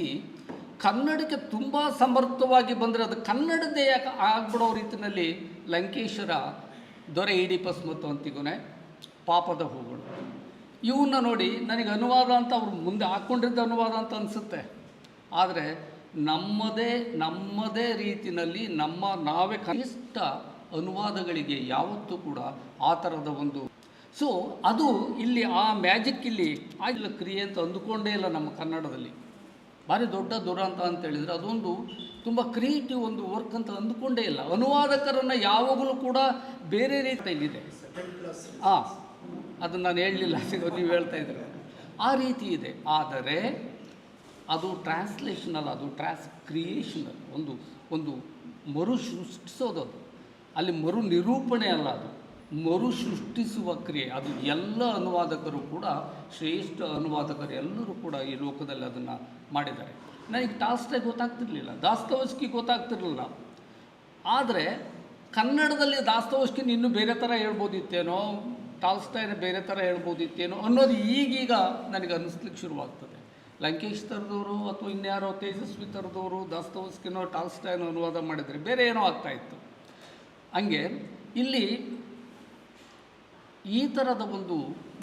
ರೀತಿ ಕನ್ನಡಕ್ಕೆ ತುಂಬ ಸಮರ್ಥವಾಗಿ ಬಂದರೆ ಅದು ಕನ್ನಡದೇ ಯಾಕೆ ಆಗ್ಬಿಡೋ ರೀತಿಯಲ್ಲಿ ಲಂಕೇಶ್ವರ ದೊರೆ ಈಡಿಪಸ್ ಮತ್ತು ಅಂತಿಗೊನೆ ಪಾಪದ ಹೂಗಳು. ಇವನ್ನ ನೋಡಿ ನನಗೆ ಅನುವಾದ ಅಂತ ಅವ್ರು ಮುಂದೆ ಹಾಕ್ಕೊಂಡಿದ್ದ ಅನುವಾದ ಅಂತ ಅನಿಸುತ್ತೆ. ಆದರೆ ನಮ್ಮದೇ ನಮ್ಮದೇ ರೀತಿಯಲ್ಲಿ ನಮ್ಮ ನಾವೇ ಕನಿಷ್ಠ ಅನುವಾದಗಳಿಗೆ ಯಾವತ್ತೂ ಕೂಡ ಆ ಥರದ ಒಂದು ಸೊ ಅದು ಇಲ್ಲಿ ಆ ಮ್ಯಾಜಿಕ್ ಇಲ್ಲಿ ಆಗಿಲ್ಲ ಕ್ರಿಯೆ ಅಂತ ಅಂದುಕೊಂಡೇ ಇಲ್ಲ ನಮ್ಮ ಕನ್ನಡದಲ್ಲಿ. ಭಾರಿ ದೊಡ್ಡ ದುರಂತ ಅಂತ ಹೇಳಿದರೆ ಅದೊಂದು ತುಂಬ ಕ್ರಿಯೇಟಿವ್ ಒಂದು ವರ್ಕ್ ಅಂತ ಅಂದುಕೊಂಡೇ ಇಲ್ಲ. ಅನುವಾದಕರನ್ನು ಯಾವಾಗಲೂ ಕೂಡ ಬೇರೆ ರೀತಿಯಲ್ಲಿದೆ ಹಾಂ ಅದು ನಾನು ಹೇಳಲಿಲ್ಲ ನೀವು ಹೇಳ್ತಾ ಇದ್ದೀರ. ಆ ರೀತಿ ಇದೆ. ಆದರೆ ಅದು ಟ್ರಾನ್ಸ್ಲೇಷನಲ್ ಅದು ಟ್ರಾನ್ಸ್ ಕ್ರಿಯೇಷನಲ್ ಒಂದು ಒಂದು ಮರು ಸೃಷ್ಟಿಸೋದು ಅದು. ಅಲ್ಲಿ ಮರು ನಿರೂಪಣೆ ಅಲ್ಲ ಅದು. ಮರು ಸೃಷ್ಟಿಸುವ ಕ್ರಿಯೆ. ಅದು ಎಲ್ಲ ಅನುವಾದಕರು ಕೂಡ, ಶ್ರೇಷ್ಠ ಅನುವಾದಕರು ಎಲ್ಲರೂ ಕೂಡ ಈ ಲೋಕದಲ್ಲಿ ಅದನ್ನು ಮಾಡಿದ್ದಾರೆ. ನನಗೆ ಟಾಸ್ಟೆ ಗೊತ್ತಾಗ್ತಿರ್ಲಿಲ್ಲ. ದಾಸ್ತವಸ್ಕಿ ಗೊತ್ತಾಗ್ತಿರ್ಲಿಲ್ಲ. ಆದರೆ, ಕನ್ನಡದಲ್ಲಿ ದಾಸ್ತವಸ್ಕಿನ ಇನ್ನೂ ಬೇರೆ ಥರ ಹೇಳ್ಬೋದಿತ್ತೇನೋ ಟಾಲ್ಸ್ಟೈನ ಬೇರೆ ಥರ ಹೇಳ್ಬೋದಿತ್ತೇನೋ ಅನ್ನೋದು ಈಗೀಗ ನನಗೆ ಅನ್ನಿಸ್ಲಿಕ್ಕೆ ಶುರುವಾಗ್ತದೆ. ಲಂಕೇಶ್ ಥರದವರು ಅಥವಾ ಇನ್ಯಾರೋ ತೇಜಸ್ವಿ ಥರದವರು ದಾಸ್ತವಸ್ಕಿನೋ ಟಾಲ್ಸ್ಟೈನೋ ಅನುವಾದ ಮಾಡಿದರೆ ಬೇರೆ ಏನೋ ಆಗ್ತಾಯಿತ್ತು ಹಂಗೆ ಇಲ್ಲಿ ಈ ಥರದ ಒಂದು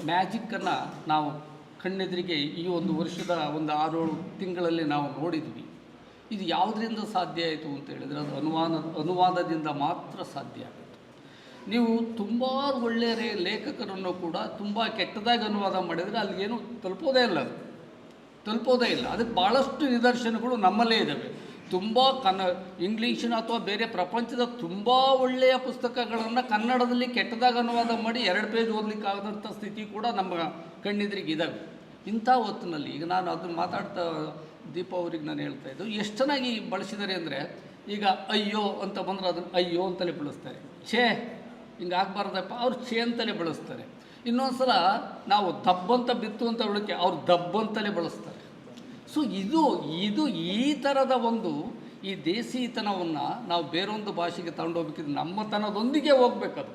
ಮ್ಯಾಜಿಕ್ಕನ್ನು ನಾವು ಕಣ್ಣೆದುರಿಗೆ ಈ ಒಂದು ವರ್ಷದ ಒಂದು ಆರೇಳು ತಿಂಗಳಲ್ಲಿ ನಾವು ನೋಡಿದ್ವಿ. ಇದು ಯಾವುದರಿಂದ ಸಾಧ್ಯ ಆಯಿತು ಅಂತ ಹೇಳಿದರೆ ಅದು ಅನುವಾದ, ಅನುವಾದದಿಂದ ಮಾತ್ರ ಸಾಧ್ಯ ಆಗುತ್ತೆ. ನೀವು ತುಂಬ ಒಳ್ಳೆಯ ಲೇಖಕರನ್ನು ಕೂಡ ತುಂಬ ಕೆಟ್ಟದಾಗಿ ಅನುವಾದ ಮಾಡಿದರೆ ಅಲ್ಲಿಗೇನು ತಲುಪೋದೇ ಇಲ್ಲ ಅದು. ತಲುಪೋದೇ ಇಲ್ಲ. ಅದಕ್ಕೆ ಭಾಳಷ್ಟು ನಿದರ್ಶನಗಳು ನಮ್ಮಲ್ಲೇ ಇದ್ದಾವೆ. ತುಂಬ ಕನ್ನ ಇಂಗ್ಲೀಷಿನ ಅಥವಾ ಬೇರೆ ಪ್ರಪಂಚದ ತುಂಬ ಒಳ್ಳೆಯ ಪುಸ್ತಕಗಳನ್ನು ಕನ್ನಡದಲ್ಲಿ ಕೆಟ್ಟದಾಗ ಅನುವಾದ ಮಾಡಿ ಎರಡು ಪೇಜ್ ಓದಲಿಕ್ಕಾಗದಂಥ ಸ್ಥಿತಿ ಕೂಡ ನಮ್ಮ ಕಣ್ಣೆದುರಿಗೆ ಇದ್ದಾವೆ ಇಂಥ ಹೊತ್ತಿನಲ್ಲಿ ಈಗ ನಾನು ಅದನ್ನು ಮಾತಾಡ್ತಾ ದೀಪ ಅವ್ರಿಗೆ ನಾನು ಹೇಳ್ತಾ ಇದ್ದು, ಎಷ್ಟು ಚೆನ್ನಾಗಿ ಬಳಸಿದ್ದಾರೆ ಅಂದರೆ, ಈಗ ಅಯ್ಯೋ ಅಂತ ಬಂದರೆ ಅದನ್ನು ಅಯ್ಯೋ ಅಂತಲೇ ಬಳಸ್ತಾರೆ. ಛೇ, ಹಿಂಗೆ ಆಗಬಾರ್ದಪ್ಪ, ಅವ್ರು ಛೇ ಅಂತಲೇ ಬಳಸ್ತಾರೆ. ಇನ್ನೊಂದು ಸಲ ನಾವು ದಬ್ಬಂತ ಬಿತ್ತು ಅಂತ ಹೇಳೋಕ್ಕೆ ಅವ್ರು ದಬ್ಬಂತಲೇ ಬಳಸ್ತಾರೆ. ಸೊ ಇದು ಇದು ಈ ಥರದ ಒಂದು ಈ ದೇಸಿತನವನ್ನು ನಾವು ಬೇರೊಂದು ಭಾಷೆಗೆ ತಗೊಂಡೋಗ್ಬೇಕಿದ್ರೆ ನಮ್ಮತನದೊಂದಿಗೆ ಹೋಗ್ಬೇಕದು.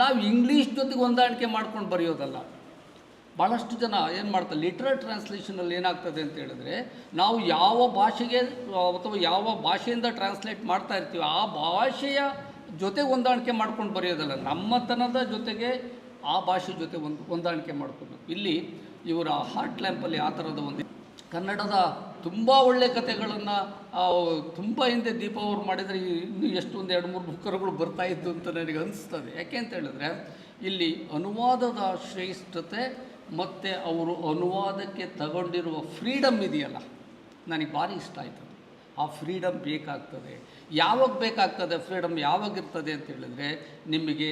ನಾವು ಇಂಗ್ಲೀಷ್ ಜೊತೆಗೆ ಹೊಂದಾಣಿಕೆ ಮಾಡ್ಕೊಂಡು ಬರೆಯೋದಲ್ಲ. ಭಾಳಷ್ಟು ಜನ ಏನು ಮಾಡ್ತಾರೆ ಲಿಟ್ರಲ್ ಟ್ರಾನ್ಸ್ಲೇಷನಲ್ಲಿ ಏನಾಗ್ತದೆ ಅಂತ ಹೇಳಿದ್ರೆ, ನಾವು ಯಾವ ಭಾಷೆಗೆ, ಅಥವಾ ಯಾವ ಭಾಷೆಯಿಂದ ಟ್ರಾನ್ಸ್ಲೇಟ್ ಮಾಡ್ತಾ ಇರ್ತೀವಿ ಆ ಭಾಷೆಯ ಜೊತೆಗೆ ಹೊಂದಾಣಿಕೆ ಮಾಡ್ಕೊಂಡು ಬರೆಯೋದಲ್ಲ. ನಮ್ಮತನದ ಜೊತೆಗೆ ಆ ಭಾಷೆ ಜೊತೆ ಒಂದು ಹೊಂದಾಣಿಕೆ ಮಾಡ್ಕೊಬೇಕು ಇಲ್ಲಿ ಇವರ ಹಾರ್ಟ್ ಲ್ಯಾಂಪಲ್ಲಿ ಆ ಥರದ ಒಂದು ಕನ್ನಡದ ತುಂಬ ಒಳ್ಳೆಯ ಕಥೆಗಳನ್ನು ತುಂಬ ಹಿಂದೆ ದೀಪ ಅವರು ಮಾಡಿದರೆ ಇನ್ನು ಎಷ್ಟೊಂದು ಎರಡು ಮೂರು ಬುಕ್ಕರುಗಳು ಬರ್ತಾ ಇದ್ದು ಅಂತ ನನಗೆ ಅನಿಸ್ತದೆ. ಯಾಕೆ ಅಂತ ಹೇಳಿದ್ರೆ, ಇಲ್ಲಿ ಅನುವಾದದ ಶ್ರೇಷ್ಠತೆ ಮತ್ತು ಅವರು ಅನುವಾದಕ್ಕೆ ತಗೊಂಡಿರುವ ಫ್ರೀಡಮ್ ಇದೆಯಲ್ಲ, ನನಗೆ ಭಾರಿ ಇಷ್ಟ ಆಯಿತು ಆ ಫ್ರೀಡಮ್ ಬೇಕಾಗ್ತದೆ. ಯಾವಾಗ ಬೇಕಾಗ್ತದೆ ಫ್ರೀಡಮ್ ಯಾವಾಗ ಇರ್ತದೆ ಅಂತ ಹೇಳಿದ್ರೆ, ನಿಮಗೆ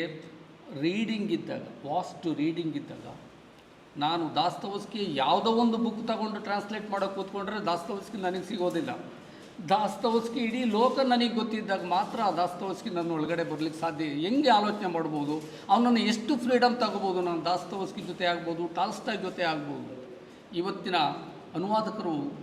ರೀಡಿಂಗ್ ಇದ್ದಾಗ ವಾಸ್ಟ್ ರೀಡಿಂಗ್ ಇದ್ದಾಗ ನಾನು ದಾಸ್ತವಸ್ಕಿ ಯಾವುದೋ ಒಂದು ಬುಕ್ ತಗೊಂಡು ಟ್ರಾನ್ಸ್ಲೇಟ್ ಮಾಡೋಕೆ ಕೂತ್ಕೊಂಡ್ರೆ ದಾಸ್ತವಸ್ಕಿ ನನಗೆ ಸಿಗೋದಿಲ್ಲ. ದಾಸ್ತವಸ್ಕಿ ಇಡೀ ಲೋಕ ನನಗೆ ಗೊತ್ತಿದ್ದಾಗ ಮಾತ್ರ ಆ ದಾಸ್ತವಸ್ಕಿ ನನ್ನ ಒಳಗಡೆ ಬರಲಿಕ್ಕೆ ಸಾಧ್ಯ ಹೆಂಗೆ ಆಲೋಚನೆ ಮಾಡ್ಬೋದು? ಅವನನ್ನು ಎಷ್ಟು ಫ್ರೀಡಮ್ ತಗೋಬೋದು? ನಾನು ದಾಸ್ತವಸ್ಕಿ ಜೊತೆ ಆಗ್ಬೋದು, ಟಾಲ್ಸ್ಟಾಯ್ ಜೊತೆ ಆಗ್ಬೋದು. ಇವತ್ತಿನ ಅನುವಾದಕರು